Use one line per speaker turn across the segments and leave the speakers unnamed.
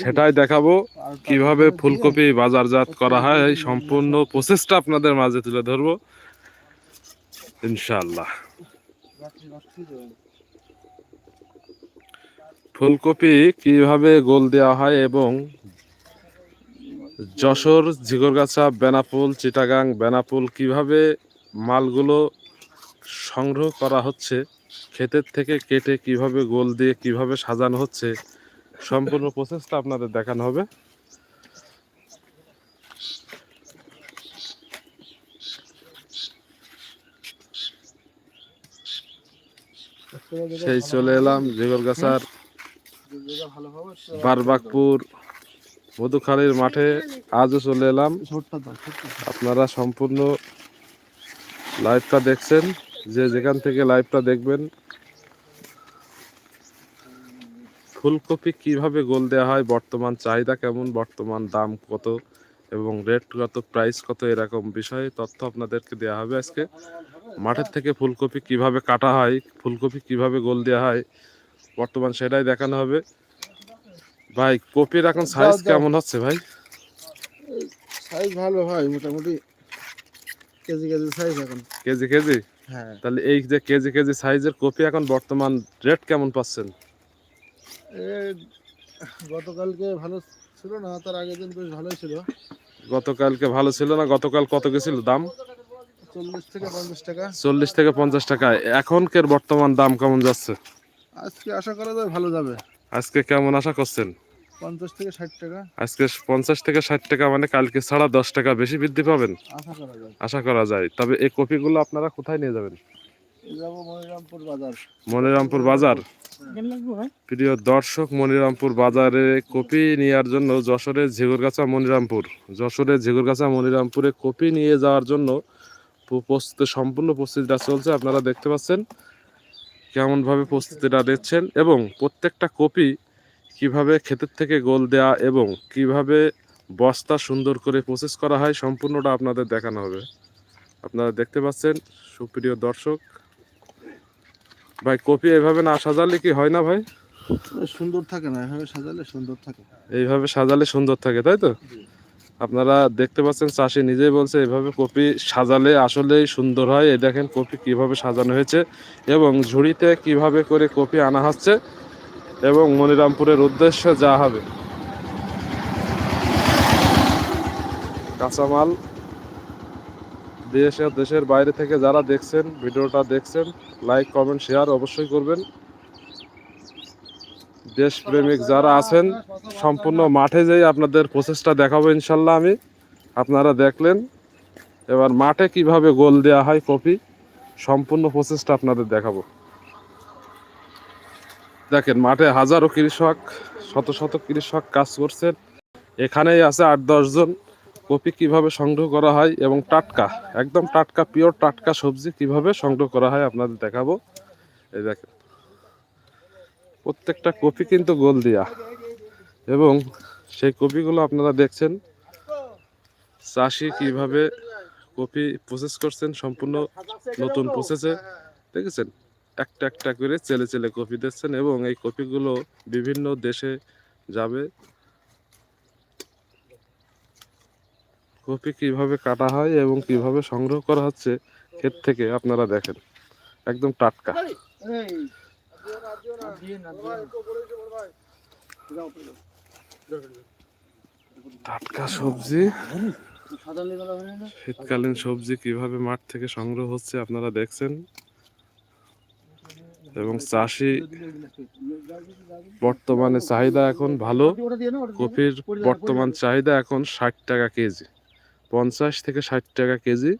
সেটাই দেখাবো কীভাবে ফুলকপি বাজারজাত করা হয়, এই সম্পূর্ণ প্রসেসটা আপনাদের মাঝে তুলে ধরবো। ইনশাল্লাহ ফুলকপি কীভাবে গোল দেওয়া হয় এবং যশোর, ঝিগরগাছা, বেনাপুল, চিটাগাং, বেনাপুল কীভাবে মালগুলো সংগ্রহ করা হচ্ছে, ক্ষেতের থেকে কেটে কীভাবে গোল দিয়ে কীভাবে সাজানো হচ্ছে সম্পূর্ণ প্রসেসটা আপনাদের দেখানো হবে। সেই চলে এলাম ঝিগরগাছার বারবাকপুর মধুখালীর মাঠে। আজও চলে এলাম। আপনারা সম্পূর্ণ লাইভটা দেখছেন। যে যেখান থেকে লাইভটা দেখবেন ফুলকপি কীভাবে গোল দেওয়া হয় বর্তমান চাহিদা কেমন বর্তমান দাম কত এবং রেট কত প্রাইস কত এরকম বিষয়ে তথ্য আপনাদেরকে দেওয়া হবে আজকে। মাঠের থেকে ফুলকপি কীভাবে কাটা হয় ফুলকপি কীভাবে গোল দেওয়া হয় বর্তমান সেটাই দেখানো হবে। ভাই কপির এখন সাইজ কেমন হচ্ছে ভাই?
সাইজ ভালো ভাই মোটামুটি কেজি কেজি সাইজ এখন।
Kg kg?
হ্যাঁ।
তাহলে এই যে কেজি কেজি সাইজের কপি এখন বর্তমান রেট কেমন পাচ্ছেন?
গতকালকে ভালো ছিল না তার আগের দিন বেশ ভালোই ছিল।
গতকালকে ভালো ছিল না গতকাল কত গেছিল দাম?
চল্লিশ থেকে পঞ্চাশ টাকা।
চল্লিশ থেকে পঞ্চাশ টাকা। এখনকার বর্তমান দাম কেমন যাচ্ছে?
আজকে আশা করা যায় ভালো যাবে।
আজকে কেমন আশা করছেন?
পঞ্চাশ থেকে ষাট টাকা।
আজকে পঞ্চাশ থেকে ষাট টাকা মানে কালকে ছাড়া দশ টাকা বেশি বৃদ্ধি পাবেন?
আশা করা যায়।
আশা করা যায়। তবে এই কপিগুলো আপনারা কোথায় নিয়ে যাবেন?
যাব মনিরামপুর বাজার।
মনিরামপুর বাজার। প্রিয় দর্শক, মনিরামপুর বাজারে কপি নেওয়ার জন্য যশোরের ঝিগুরগাছা, মনিরামপুর। যশোরের ঝিগুরগাছা, মনিরামপুরে কপি নিয়ে যাওয়ার জন্য প্রস্তুতি, সম্পূর্ণ প্রস্তুতিটা চলছে, আপনারা দেখতে পাচ্ছেন কেমনভাবে প্রস্তুতিটা নিচ্ছেন এবং প্রত্যেকটা কপি কীভাবে ক্ষেতের থেকে গোল দেয়া এবং কীভাবে বস্তা সুন্দর করে প্রসেস করা হয়, সম্পূর্ণটা আপনাদের দেখানো হবে। আপনারা দেখতে পাচ্ছেন, সুপ্রিয় দর্শক ভাই কপি এভাবে না সাজালে কি হয় না ভাই?
সুন্দর থাকে না এভাবে সাজালে সুন্দর থাকে।
এইভাবে সাজালে সুন্দর থাকে তাই তো? আপনারা দেখতে পাচ্ছেন চাষি নিজেই বলছে এভাবে কপি সাজালে আসলেই সুন্দর হয়। এই দেখেন কপি কীভাবে সাজানো হয়েছে এবং ঝুড়িতে কীভাবে করে কপি আনা হচ্ছে এবং মনিরামপুরের উদ্দেশ্যে যা হবে। কাঁচামাল দেশ দেশের বাইরে থেকে যারা দেখছেন, ভিডিওটা দেখছেন লাইক কমেন্ট শেয়ার অবশ্যই করবেন। দেশপ্রেমিক যারা আছেন, সম্পূর্ণ মাঠে যেই আপনাদের প্রসেসটা দেখাবো ইনশাল্লাহ আমি। আপনারা দেখলেন। এবার মাঠে কীভাবে গোল দেওয়া হয় কপি, সম্পূর্ণ প্রসেসটা আপনাদের দেখাবো। দেখেন, মাঠে হাজারো কৃষক, শত শত কৃষক কাজ করছেন। এখানেই আছে আট জন। কপি কীভাবে সংগ্রহ করা হয় এবং টাটকা, একদম টাটকা পিওর টাটকা সবজি কীভাবে সংগ্রহ করা হয় আপনাদের দেখাবো। এই দেখেন, প্রত্যেকটা কপি কিন্তু গোল দিয়া। এবং সেই কপিগুলো আপনারা দেখছেন, চাষি কীভাবে কপি প্রসেস করছেন, সম্পূর্ণ নতুন প্রসেসে দেখেছেন? একটা একটা করে চেলে চেলে কপি দিচ্ছেন এবং এই কপিগুলো বিভিন্ন দেশে যাবে। কপি কীভাবে কাটা হয় এবং কীভাবে সংগ্রহ করা হচ্ছে ক্ষেত থেকে আপনারা দেখেন। একদম টাটকা। টাটকা সবজি। শীতকালীন সবজি কীভাবে মাঠ থেকে সংগ্রহ হচ্ছে আপনারা দেখছেন। এবং চাষি বর্তমানে চাহিদা এখন ভালো। কপির বর্তমান চাহিদা এখন ষাট টাকা কেজি। পঞ্চাশ থেকে ষাট টাকা কেজি।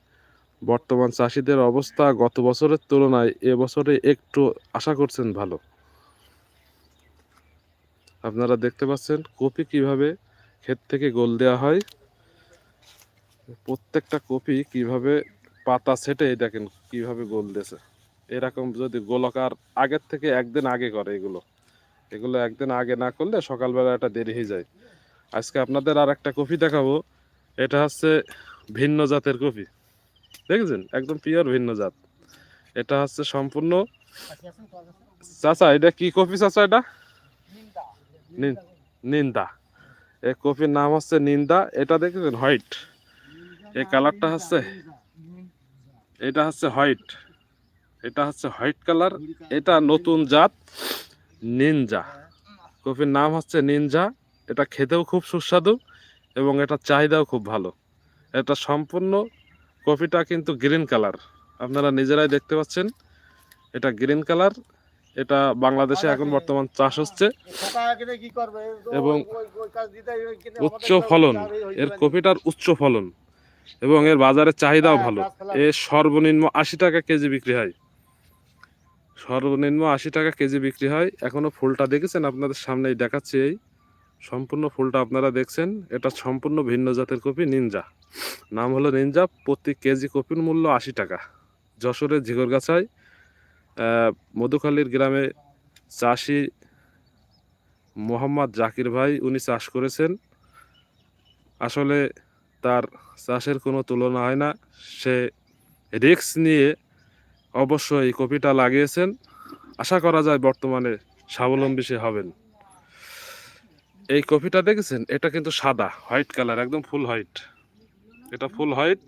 বর্তমান চাষিদের অবস্থা গত বছরের তুলনায় এবছরে একটু আশা করছেন ভালো। আপনারা দেখতে পাচ্ছেন কপি কীভাবে ক্ষেত থেকে গোল দেওয়া হয়। প্রত্যেকটা কপি কীভাবে পাতা ছেটে দেখেন কীভাবে গোল দিয়েছে। এরকম যদি গোলকার আগের থেকে একদিন আগে করে এগুলো। এগুলো একদিন আগে না করলে সকালবেলা একটা দেরি হয়ে যায়। আজকে আপনাদের আর একটা কপি দেখাবো। এটা হচ্ছে ভিন্ন জাতের কপি। দেখেছেন? একদম পিওর ভিন্ন জাত। এটা হচ্ছে সম্পূর্ণ চাচা এটা কি কপি চাচা এটা? নিন- নিন্দা। এই কপির নাম হচ্ছে নিন্দা। এটা দেখেছেন? হোয়াইট। এই কালারটা হচ্ছে এটা হচ্ছে হোয়াইট। এটা হচ্ছে হোয়াইট কালার। এটা নতুন জাত। নিনজা কপির নাম হচ্ছে নিনজা এটা খেতেও খুব সুস্বাদু। এবং এটা চাহিদাও খুব ভালো। এটা সম্পূর্ণ কপিটা কিন্তু গ্রিন কালার। আপনারা নিজেরাই দেখতে পাচ্ছেন এটা গ্রিন কালার। এটা বাংলাদেশে এখন বর্তমান চাষ হচ্ছে। এবং উচ্চ ফলন এর কপিটার উচ্চ ফলন। এবং এর বাজারে চাহিদাও ভালো। এর সর্বনিম্ন আশি টাকা কেজি বিক্রি হয়। সর্বনিম্ন আশি টাকা কেজি বিক্রি হয়। এখনও ফুলটা দেখেছেন? আপনাদের সামনেই দেখাচ্ছি এই সম্পূর্ণ ফুলটা আপনারা দেখছেন। এটা সম্পূর্ণ ভিন্ন জাতের কপি, নিনজা। নাম হলো নিনজা, প্রতি কেজি কপির মূল্য আশি টাকা। যশোরের ঝিগরগাছায় মধুখালীর গ্রামে চাষি মোহাম্মদ জাকির ভাই, উনি চাষ করেছেন। আসলে তার চাষের কোনো তুলনা হয় না। সে রিস্ক নিয়ে অবশ্য এই কপিটা লাগিয়েছেন। আশা করা যায় বর্তমানে স্বাবলম্বী সে হবেন। এই কপিটা দেখেছেন? এটা কিন্তু সাদা হোয়াইট কালার একদম ফুল হোয়াইট। এটা ফুল হোয়াইট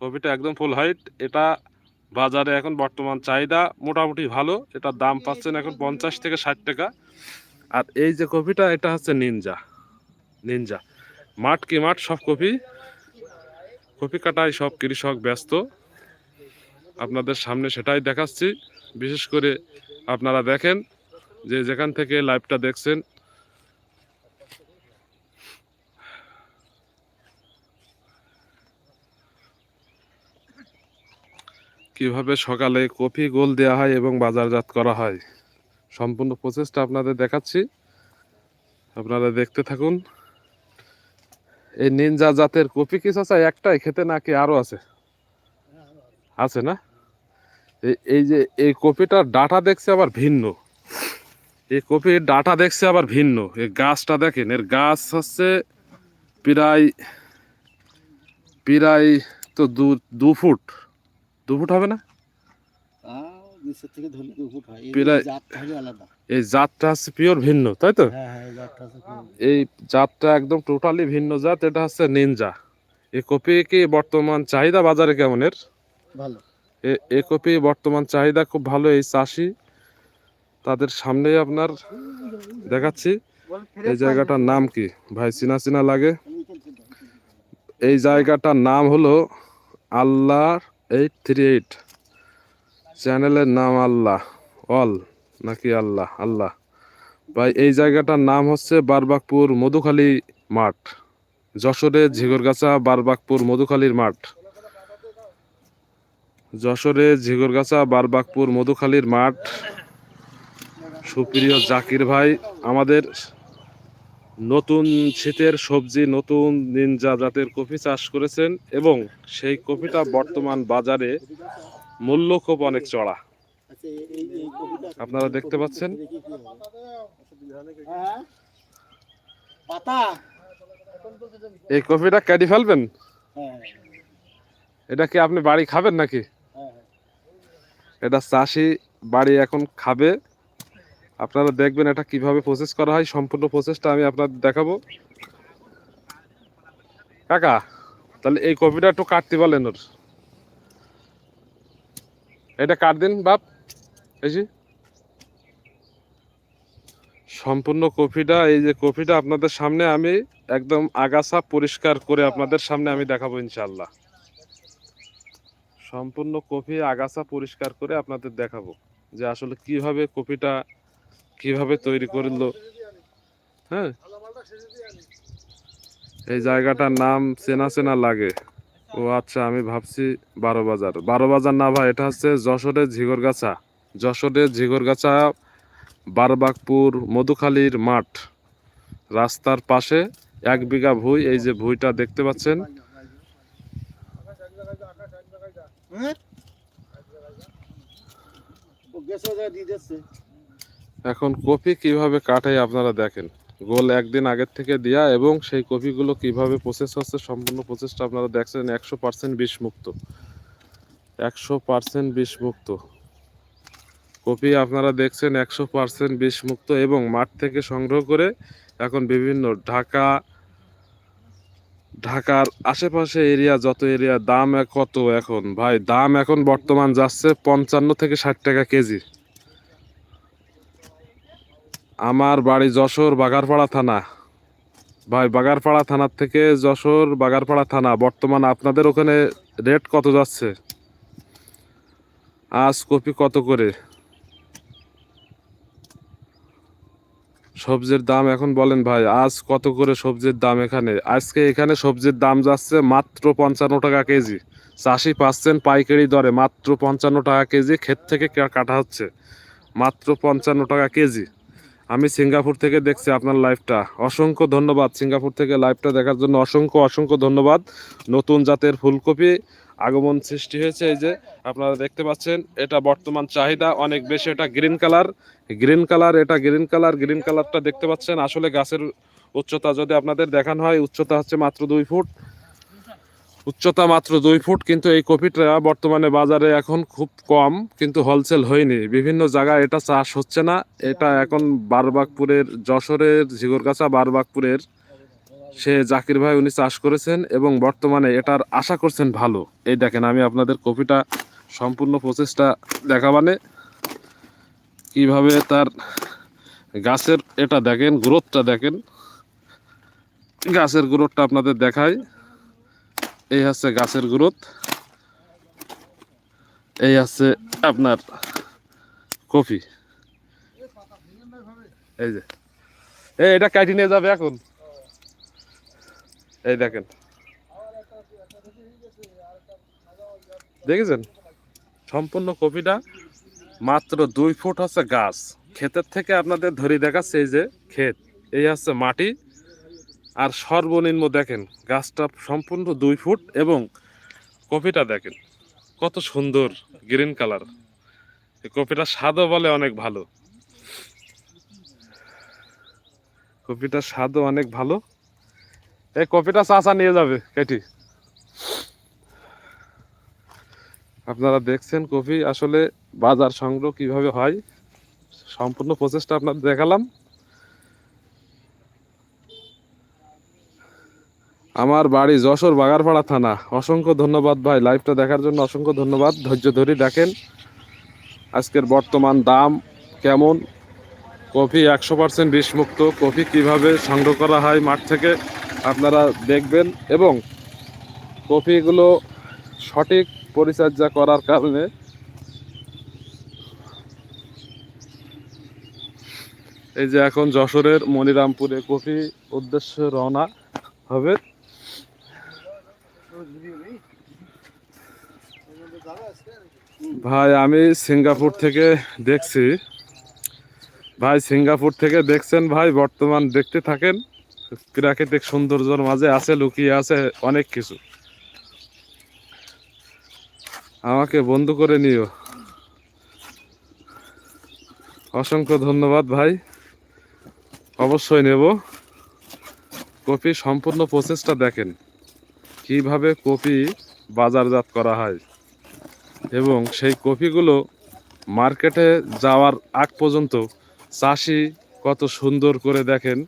কপিটা একদম ফুল হোয়াইট। এটা বাজারে এখন বর্তমান চাহিদা মোটামুটি ভালো। এটার দাম পাচ্ছেন এখন পঞ্চাশ থেকে ষাট টাকা। আর এই যে কপিটা এটা হচ্ছে নিনজা। নিনজা। মাঠ কি মাঠ সব কপি কপি কাটায় সব কৃষক ব্যস্ত। আপনাদের সামনে সেটাই দেখাচ্ছি। বিশেষ করে আপনারা দেখেন যে যেখান থেকে লাইভটা দেখছেন কীভাবে সকালে কফি, গোল দেওয়া হয় এবং বাজারজাত করা হয়, সম্পূর্ণ প্রসেসটা আপনাদের দেখাচ্ছি। আপনারা দেখতে থাকুন। এই নিনজা জাতের কপি কি চাচা? একটাই, খেতে নাকি আরও আছে? আছে না? এই- যে, এই কপিটার ডাটা দেখছে আবার ভিন্ন। এই কপির ডাটা দেখছে আবার ভিন্ন। এই গাছটা দেখেন, এর গাছ হচ্ছে প্রায় প্রায় তো দু দু ফুট। দু ফুট হবে না?
নিচের থেকে ধরলে দু ফুট হয়। এই
প্রায়-
জাতটা আলাদা।
এই জাতটা হচ্ছে পিওর ভিন্ন তাই তো?
হ্যাঁ হ্যাঁ এই জাতটা
একদম টোটালি ভিন্ন জাত এটা হচ্ছে নিনজা এই কপি কি বর্তমান চাহিদা বাজারে কেমন এর
ভালো।
এ- এই কপি বর্তমান চাহিদা খুব ভালো এই চাষি। তাদের সামনেই আপনার দেখাচ্ছি এই জায়গাটার নাম কি? ভাই চিনা চিনা লাগে। এই জায়গাটার নাম হলো আল্লাহ এইট থ্রি এইট। চ্যানেলের নাম আল্লাহ, অল, নাকি আল্লাহ আল্লাহ। ভাই, এই জায়গাটার নাম হচ্ছে বারবাকপুর মধুখালী মাঠ। যশোরে ঝিগরগাছা, বারবাকপুর মধুখালীর মাঠ। যশোরে ঝিগরগাছা, বারবাকপুর মধুখালীর মাঠ। সুপ্রিয় জাকির ভাই, আমাদের নতুন শীতের সবজি নতুন নিনজা জাতের কফি চাষ করেছেন এবং সেই কফিটা বর্তমান বাজারে মূল্য খুব অনেক চড়া। আপনারা দেখতে পাচ্ছেন?
হ্যাঁ
এই কফিটা কেটে ফেলবেন?
হ্যাঁ
এটা কি আপনি বাড়ি খাবেন নাকি?
হ্যাঁ।
এটা চাষি বাড়ি এখন খাবে। আপনারা দেখবেন এটা কীভাবে প্রসেস করা হয়, সম্পূর্ণ প্রসেসটা আমি আপনাদের দেখাবো। কাকা, তাহলে এই কপিটা একটু কাটতে বলেন ওর। এটা কাট দিন, বাপ। এসি সম্পূর্ণ কপিটা, এই যে কপিটা আপনাদের সামনে আমি একদম আগাছা পরিষ্কার করে আপনাদের সামনে আমি দেখাবো ইনশাল্লাহ সম্পূর্ণ কপি আগাছা পরিষ্কার করে আপনাদের দেখাবো যে আসলে কীভাবে কপিটা কীভাবে তৈরি করল? হ্যাঁ? এই জায়গাটার নাম চেনা চেনা লাগে। ও আচ্ছা আমি ভাবছি বারো বাজার বারো বাজার না ভাই, এটা হচ্ছে যশোরের ঝিগরগাছা। যশোরের ঝিগরগাছা, বারবাকপুর, মধুখালীর মাঠ। রাস্তার পাশে এক বিঘা ভুঁই, এই যে ভুঁইটা দেখতে পাচ্ছেন।
গেছে ওই জায়গায় দিয়ে দিচ্ছে
এখন কপি কীভাবে কাটাই আপনারা দেখেন। গোল একদিন আগের থেকে দেয়া এবং সেই কপিগুলো কীভাবে প্রসেস হচ্ছে, সম্পূর্ণ প্রসেসটা আপনারা দেখছেন, একশো পার্সেন্ট বিষ মুক্ত একশো পার্সেন্ট বিষ মুক্ত কপি আপনারা দেখছেন, একশো পার্সেন্ট বিষ মুক্ত এবং মাঠ থেকে সংগ্রহ করে এখন বিভিন্ন ঢাকা, ঢাকার আশেপাশে এরিয়া, যত এরিয়া, দাম কত এখন? ভাই, দাম এখন বর্তমান যাচ্ছে পঞ্চান্ন থেকে ষাট টাকা কেজি। আমার বাড়ি যশোর বাগারপাড়া থানা। ভাই, বাগারপাড়া থানার থেকে যশোর বাগারপাড়া থানা। বর্তমান আপনাদের ওখানে রেট কত যাচ্ছে? আজ কপি কত করে? সবজির দাম এখন বলেন ভাই, আজ কত করে সবজির দাম এখানে? আজকে এখানে সবজির দাম যাচ্ছে মাত্র পঞ্চান্ন টাকা কেজি। চাষি পাচ্ছেন পাইকারি দরে, মাত্র পঞ্চান্ন টাকা কেজি, ক্ষেত থেকে কাটা হচ্ছে। মাত্র পঞ্চান্ন টাকা কেজি। আমি সিঙ্গাপুর থেকে দেখছি আপনার লাইভটা। অসংখ্য ধন্যবাদ সিঙ্গাপুর থেকে লাইভটা দেখার জন্য। অসংখ্য অসংখ্য ধন্যবাদ। নতুন জাতের ফুলকপি আগমন সৃষ্টি হয়েছে এই যে, আপনারা দেখতে পাচ্ছেন, এটা বর্তমান চাহিদা, অনেক বেশি এটা গ্রিন কালার। গ্রিন কালার, এটা গ্রিন কালার, গ্রিন কালারটা দেখতে পাচ্ছেন। আসলে গাছের উচ্চতা যদি আপনাদের দেখানো হয়, উচ্চতা হচ্ছে মাত্র দুই ফুট। উচ্চতা মাত্র দুই ফুট, কিন্তু এই কপিটা বর্তমানে বাজারে এখন খুব কম, কিন্তু হোলসেল হয়নি। বিভিন্ন জায়গায় এটা চাষ হচ্ছে না। এটা এখন বারবাগপুরের যশোরের, ঝিগরগাছা বারবাগপুরের সে জাকির ভাই উনি চাষ করেছেন এবং বর্তমানে এটার আশা করছেন ভালো। এই দেখেন, আমি আপনাদের কপিটা সম্পূর্ণ প্রসেসটা দেখাবানে, কীভাবে তার গাছের এটা দেখেন, গ্রোথটা দেখেন। গাছের গ্রোথটা আপনাদের দেখাই। এই হচ্ছে গাছের গ্রোথ। এই হচ্ছে আপনার কফি। এই যে। এই এটা কাটি নিয়ে যাবে এখন। এই দেখেন। দেখেছেন? সম্পূর্ণ কপিটা মাত্র দুই ফুট হচ্ছে গাছ। ক্ষেতের থেকে আপনাদের ধরে দেখাচ্ছে এই যে ক্ষেত। এই হচ্ছে মাটি। আর সর্বনিম্ন দেখেন, গাছটা সম্পূর্ণ দুই ফুট এবং কপিটা দেখেন, কত সুন্দর গ্রিন কালার। কপিটা স্বাদও বলে অনেক ভালো। কপিটার স্বাদও অনেক ভালো। এই কপিটা চাচা নিয়ে যাবে, কেটি। আপনারা দেখছেন কফি আসলে বাজার সংগ্রহ কীভাবে হয়, সম্পূর্ণ প্রচেষ্টা আপনাদের দেখালাম। আমার বাড়ি যশোর বাগারপাড়া থানা। অসংখ্য ধন্যবাদ ভাই লাইভটা দেখার জন্য অসংখ্য ধন্যবাদ। ধৈর্য ধরে দেখেন, আজকের বর্তমান দাম কেমন? কফি একশো পার্সেন্ট বিষমুক্ত। কফি কীভাবে সংগ্রহ করা হয় মাঠ থেকে আপনারা দেখবেন এবং কফিগুলো সঠিক পরিচর্যা করার কারণে এই যে এখন যশোরের মনিরামপুরে কফি উদ্দেশ্যে রওনা হবে। ভাই, আমি সিঙ্গাপুর থেকে দেখছি। ভাই, সিঙ্গাপুর থেকে দেখছেন ভাই, বর্তমান দেখতে থাকেন। প্রাকৃতিক সৌন্দর্যের মাঝে আছে, লুকিয়ে আছে অনেক কিছু। আমাকে বন্ধু করে নিও। অসংখ্য ধন্যবাদ ভাই। অবশ্যই নেব। কপি সম্পূর্ণ প্রসেসটা দেখেন। কীভাবে কপি বাজারজাত করা হয় এবং সেই কপিগুলো মার্কেটে যাওয়ার আগ পর্যন্ত চাষি কত সুন্দর করে দেখেন,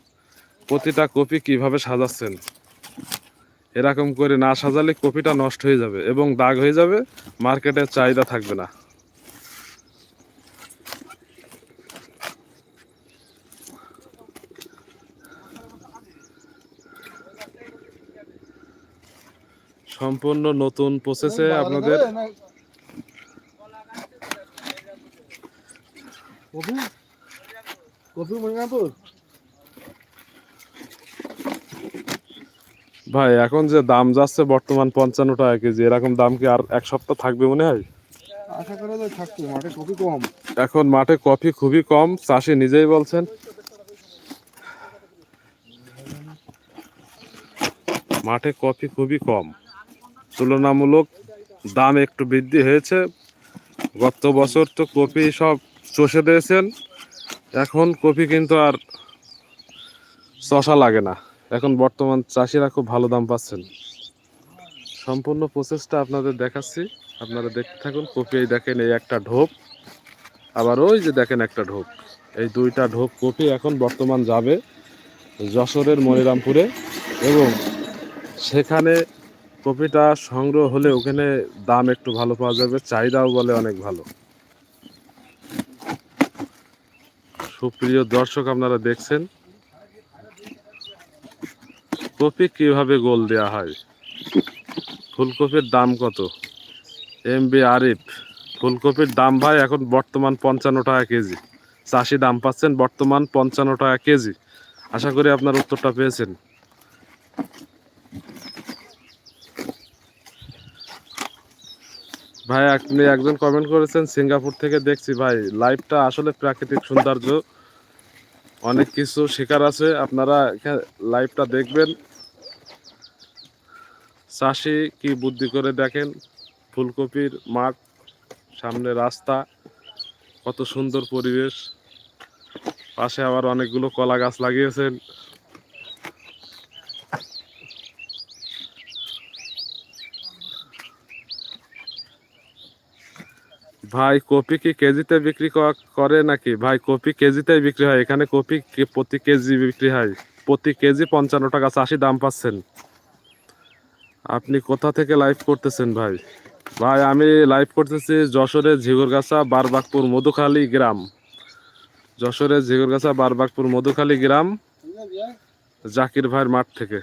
প্রতিটা কপি কীভাবে সাজাচ্ছেন। এরকম করে না সাজালে কপিটা নষ্ট হয়ে যাবে এবং দাগ হয়ে যাবে, মার্কেটের চাহিদা থাকবে না। সম্পূর্ণ নতুন প্রসেসে আপনাদের
কপি? কপি মনিরামপুর
ভাই এখন যে দাম যাচ্ছে বর্তমান পঞ্চান্ন টাকা কেজি এরকম দাম কি আর এক সপ্তাহ থাকবে মনে হয়?
আশা করা যায় থাকতো মাঠে কপি কম।
এখন মাঠে কফি খুবই কম চাষি নিজেই বলছেন। মাঠে কফি খুবই কম। তুলনামূলক দাম একটু বৃদ্ধি হয়েছে। গত বছর তো কপি সব চষে দিয়েছেন। এখন কপি কিন্তু আর চষা লাগে না। এখন বর্তমান চাষিরা খুব ভালো দাম পাচ্ছেন। সম্পূর্ণ প্রসেসটা আপনাদের দেখাচ্ছি। আপনারা দেখতে থাকুন, কপি এই দেখেন এই একটা ঢোপ আবার ওই যে দেখেন একটা ঢোপ এই দুইটা ঢোপ কপি এখন বর্তমান যাবে যশোরের মনিরামপুরে এবং সেখানে কপিটা সংগ্রহ হলে ওখানে দাম একটু ভালো পাওয়া যাবে, চাহিদাও বলে অনেক ভালো। সুপ্রিয় দর্শক, আপনারা দেখছেন কপি কীভাবে গোল দেওয়া হয়? ফুলকপির দাম কত? এম বি আরিফ, ফুলকপির দাম ভাই এখন বর্তমান পঞ্চান্ন টাকা কেজি। চাষি দাম পাচ্ছেন বর্তমান পঞ্চান্ন টাকা কেজি। আশা করি আপনার উত্তরটা পেয়েছেন। ভাই, আপনি একজন কমেন্ট করেছেন, সিঙ্গাপুর থেকে দেখছি। ভাই লাইভটা আসলে প্রাকৃতিক সৌন্দর্য। অনেক কিছু শেখার আছে। আপনারা লাইভটা দেখবেন। চাষি কি বুদ্ধি করে দেখেন? ফুলকপির মাঠ, সামনে রাস্তা, কত সুন্দর পরিবেশ। পাশে আবার অনেকগুলো কলা গাছ লাগিয়েছেন। ভাই কপি কি কেজিতে বিক্রি করে নাকি? ভাই কপি কেজিতেই বিক্রি হয়। এখানে কপি প্রতি কেজি বিক্রি হয়। প্রতি কেজি পঞ্চান্ন টাকা, চাষি দাম পাচ্ছেন। আপনি কোথা থেকে লাইভ করতেছেন ভাই? ভাই, আমি লাইভ করতেছি যশোরের ঝিগরগাছা বারবাগপুর মধুখালী গ্রাম। যশোরের ঝিগরগাছা বারবাগপুর মধুখালী গ্রাম, জাকির ভাইয়ের মাঠ থেকে।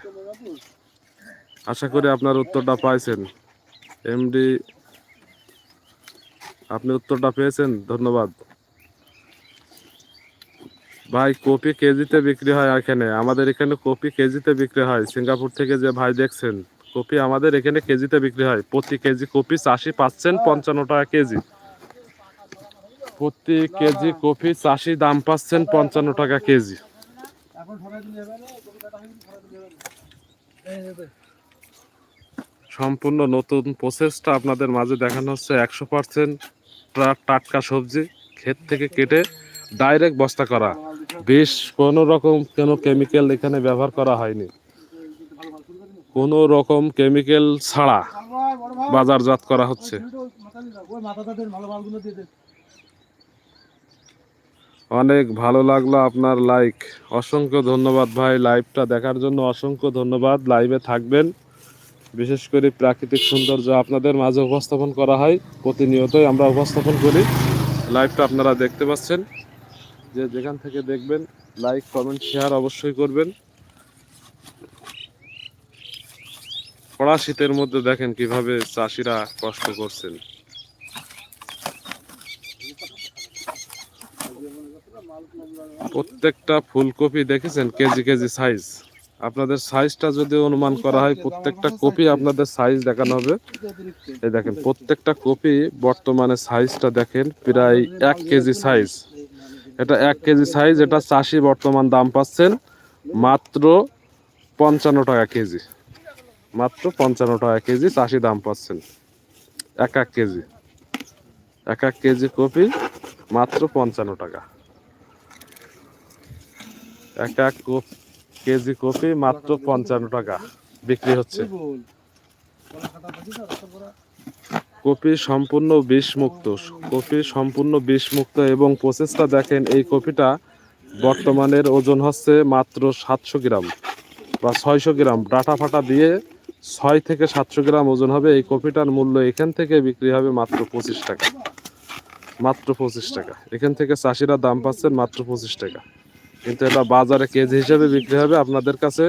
আশা করি আপনার উত্তরটা পাইছেন। এমডি আপনি উত্তরটা পেয়েছেন, ধন্যবাদ। ভাই, কপি কেজিতে বিক্রি হয় এখানে। আমাদের এখানে কপি কেজিতে বিক্রি হয়। সিঙ্গাপুর থেকে যে ভাই দেখছেন, কপি আমাদের এখানে কেজিতে বিক্রি হয়। প্রতি কেজি কপি চাষি পাচ্ছেন পঞ্চান্ন টাকা কেজি। প্রতি কেজি কপি চাষি দাম পাচ্ছেন পঞ্চান্ন টাকা কেজি। সম্পূর্ণ নতুন প্রসেসটা আপনাদের মাঝে দেখানো হচ্ছে। একশো পার্সেন্ট টাটকা সবজি ক্ষেত থেকে কেটে ডাইরেক্ট বস্তা করা। বেশ কোনো রকম কোনো কেমিক্যাল এখানে ব্যবহার করা হয়নি। কোনো রকম কেমিক্যাল ছাড়া বাজারজাত করা হচ্ছে। অনেক ভালো লাগল আপনার লাইক অসংখ্য ধন্যবাদ ভাই। লাইভটা দেখার জন্য অসংখ্য ধন্যবাদ। লাইভে থাকবেন। বিশেষ করে প্রাকৃতিক সৌন্দর্য আপনাদের মাঝে উপস্থাপন করা হয়, প্রতিনিয়তই আমরা উপস্থাপন করি। লাইভটা আপনারা দেখতে পাচ্ছেন। যে যেখান থেকে দেখবেন লাইক কমেন্ট শেয়ার অবশ্যই করবেন। কড়া শীতের মধ্যে দেখেন কীভাবে চাষিরা কষ্ট করছেন। প্রত্যেকটা ফুলকপি দেখেছেন? কেজি কেজি সাইজ আপনাদের সাইজটা যদি অনুমান করা হয়, প্রত্যেকটা কপি আপনাদের সাইজ দেখানো হবে। এই দেখেন, প্রত্যেকটা কপি বর্তমানে সাইজটা দেখেন, প্রায় এক কেজি সাইজ এটা এক কেজি সাইজ এটা চাষি বর্তমান দাম পাচ্ছেন মাত্র পঞ্চান্ন টাকা কেজি। মাত্র পঞ্চান্ন টাকা কেজি চাষি দাম পাচ্ছেন। এক এক কেজি। এক এক কেজি কপি মাত্র পঞ্চান্ন টাকা। এক এক কপ- কেজি কপি মাত্র পঞ্চান্ন টাকা বিক্রি হচ্ছে। কপি সম্পূর্ণ বিষমুক্ত, কপি সম্পূর্ণ বিষমুক্ত এবং প্রসেসটা দেখেন, এই কপিটা বর্তমানের ওজন হচ্ছে মাত্র সাতশো গ্রাম বা ছয়শো গ্রাম। ডাটা ফাটা দিয়ে ছয় থেকে সাতশো গ্রাম ওজন হবে। এই কপিটার মূল্য এখান থেকে বিক্রি হবে মাত্র পঁচিশ টাকা। মাত্র পঁচিশ টাকা। এখান থেকে চাষিরা দাম পাচ্ছেন মাত্র পঁচিশ টাকা। কিন্তু এটা বাজারে কেজি হিসেবে বিক্রি হবে। আপনাদের কাছে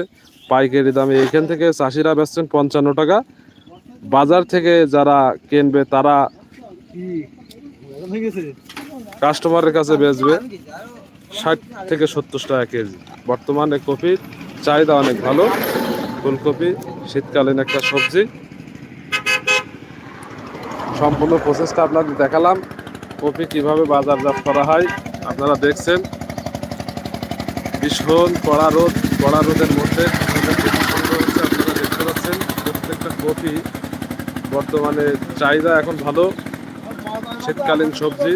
পাইকারি দামে এখান থেকে চাষিরা বেচছেন পঞ্চান্ন টাকা। বাজার থেকে যারা কিনবে, তারা? কাস্টমারের কাছে বেচবে ষাট থেকে সত্তর টাকা কেজি। বর্তমানে কপির চাহিদা অনেক ভালো। ফুলকপি, শীতকালীন একটা সবজি। সম্পূর্ণ প্রসেসটা আপনাদের দেখালাম। কপি কীভাবে বাজারজাত করা হয়, আপনারা দেখছেন। ভীষণ কড়া রোদ, কড়া রোদের মধ্যে আপনারা দেখতে পাচ্ছেন। প্রত্যেকটা কপি বর্তমানে চাহিদা এখন ভালো, শীতকালীন সবজি।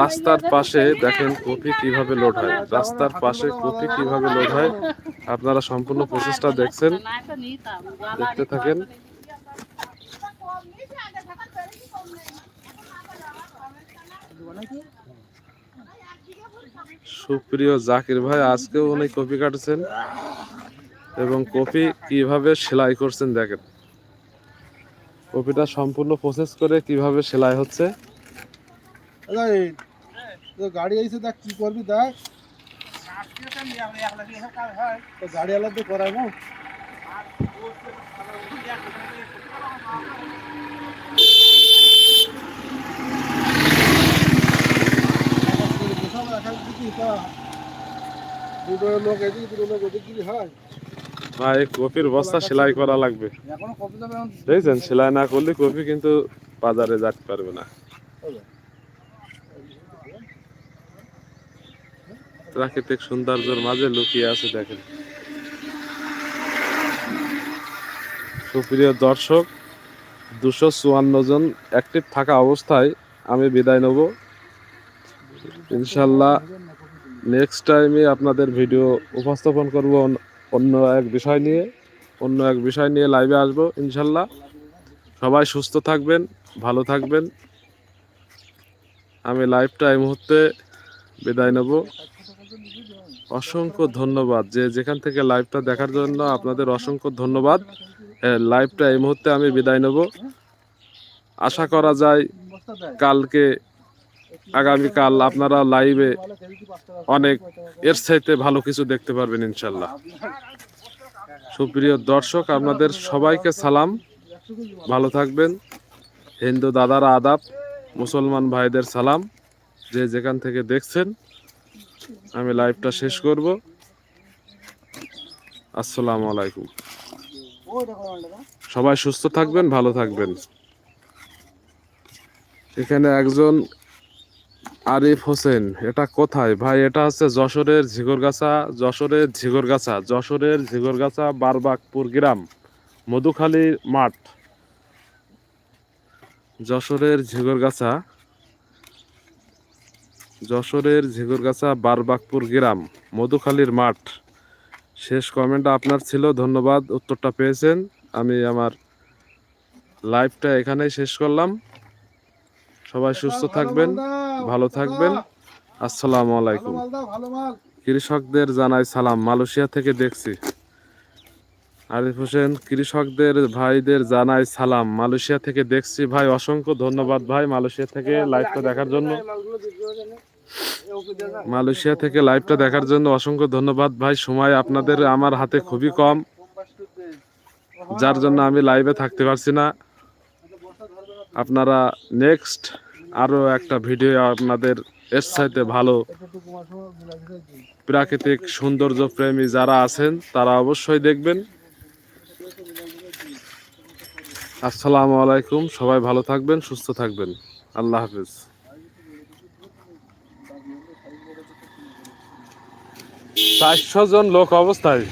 রাস্তার
পাশে দেখেন কপি কীভাবে লোড হয়। রাস্তার পাশে কপি কীভাবে লোড হয়, আপনারা সম্পূর্ণ প্রসেসটা দেখছেন। দেখতে থাকেন? সুপ্রিয় জাকির ভাই, আজকেও উনি কপি কাটছেন। এবং কপি কীভাবে সেলাই করছেন দেখেন। কপিটা সম্পূর্ণ প্রসেস করে কীভাবে সেলাই হচ্ছে।
গাড়ি আইছে, দেখ কি করবি দেখ। গাড়ি আলাদা তো করাই না দুটো লোক এদিকে দুটো লোক ওদিক দিকে
ভাই কপির বস্তা সেলাই করা লাগবে। দেখছেন সেলাই না করলে কপি কিন্তু বাজারে যেতে পারবে না। প্রাকৃতিক সৌন্দর্যের মাঝে লুকিয়ে আছে দেখেন। সুপ্রিয় দর্শক দুশো চুয়ান্ন জন অ্যাক্টিভ থাকা অবস্থায় আমি বিদায় নেব। ইনশাল্লাহ নেক্সট টাইমে আপনাদের ভিডিও উপস্থাপন করব অন্য- এক বিষয় নিয়ে, অন্য এক বিষয় নিয়ে লাইভে আসব, ইনশাল্লাহ। সবাই সুস্থ থাকবেন, ভালো থাকবেন। আমি লাইভটা এই মুহূর্তে বিদায় নেব। অসংখ্য ধন্যবাদ যে যেখান থেকে লাইভটা দেখার জন্য আপনাদের অসংখ্য ধন্যবাদ। লাইভটা এই মুহূর্তে আমি বিদায় নেব। আশা করা যায় কালকে আগামীকাল আপনারা লাইভে অনেক, এর চাইতে ভালো কিছু দেখতে পারবেন ইনশাল্লাহ। সুপ্রিয় দর্শক, আপনাদের সবাইকে সালাম। ভালো থাকবেন। হিন্দু দাদারা আদাব, মুসলমান ভাইদের সালাম। যে যেখান থেকে দেখছেন, আমি লাইভটা শেষ করব। আসসালামু আলাইকুম। সবাই সুস্থ থাকবেন, ভালো থাকবেন। এখানে একজন আরিফ হোসেন, এটা কোথায়? ভাই, এটা হচ্ছে যশোরের ঝিগরগাছা যশোরের ঝিগরগাছা যশোরের ঝিগরগাছা, বারবাকপুর গ্রাম, মধুখালী মাঠ। যশোরের ঝিগরগাছা যশোরের ঝিগরগাছা, বারবাকপুর গ্রাম, মধুখালীর মাঠ। শেষ কমেন্ট আপনার ছিল, ধন্যবাদ, উত্তরটা পেয়েছেন। আমি আমার লাইভটা এখানেই শেষ করলাম। সবাই সুস্থ থাকবেন ভালো থাকবেন। আসসালামু আলাইকুম। কৃষকদের জানাই সালাম মালয়েশিয়া থেকে দেখছি। আরিফ হোসেন কৃষকদের ভাইদের জানাই সালাম মালয়েশিয়া থেকে দেখছি। ভাই অসংখ্য ধন্যবাদ ভাই মালয়েশিয়া থেকে লাইভটা দেখার জন্য। মালয়েশিয়া থেকে লাইভটা দেখার জন্য অসংখ্য ধন্যবাদ ভাই। সময় আপনাদের আমার হাতে খুবই কম যার জন্য আমি লাইভে থাকতে পারছি না। আপনারা নেক্সট আরও একটা ভিডিও আপনাদের এর সাথে ভালো প্রাকৃতিক সৌন্দর্য প্রেমী যারা আছেন, তারা অবশ্যই দেখবেন। আসসালামু আলাইকুম, সবাই ভালো থাকবেন, সুস্থ থাকবেন। আল্লাহ হাফিজ। চারশো জন লোক অবস্থায়।